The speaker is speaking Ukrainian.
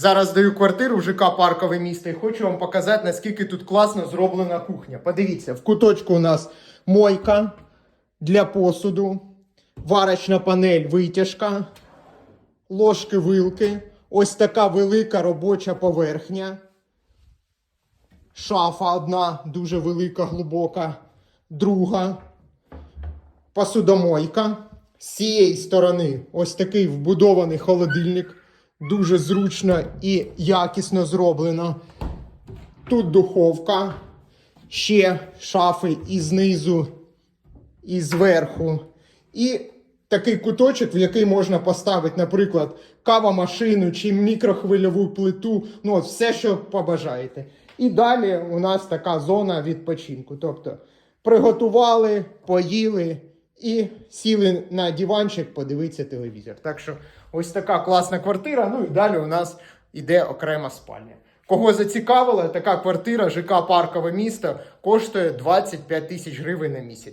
Зараз даю квартиру в ЖК Паркове місто і хочу вам показати, наскільки тут класно зроблена кухня. Подивіться, в куточку у нас мойка для посуду, варочна панель, витяжка, ложки, вилки. Ось така велика робоча поверхня. Шафа одна, дуже велика, глибока, друга. Посудомойка. З цієї сторони ось такий вбудований холодильник. Дуже зручно і якісно зроблено. Тут духовка, ще шафи і знизу, і зверху. І такий куточок, в який можна поставити, наприклад, кавомашину чи мікрохвильову плиту. Ну, от все, що побажаєте. І далі у нас така зона відпочинку. Тобто приготували, поїли і сіли на диванчик подивитися телевізор. Так що ось така класна квартира. Ну і далі у нас іде окрема спальня. Кого зацікавила, така квартира ЖК Паркове місто коштує 25 тисяч гривень на місяць.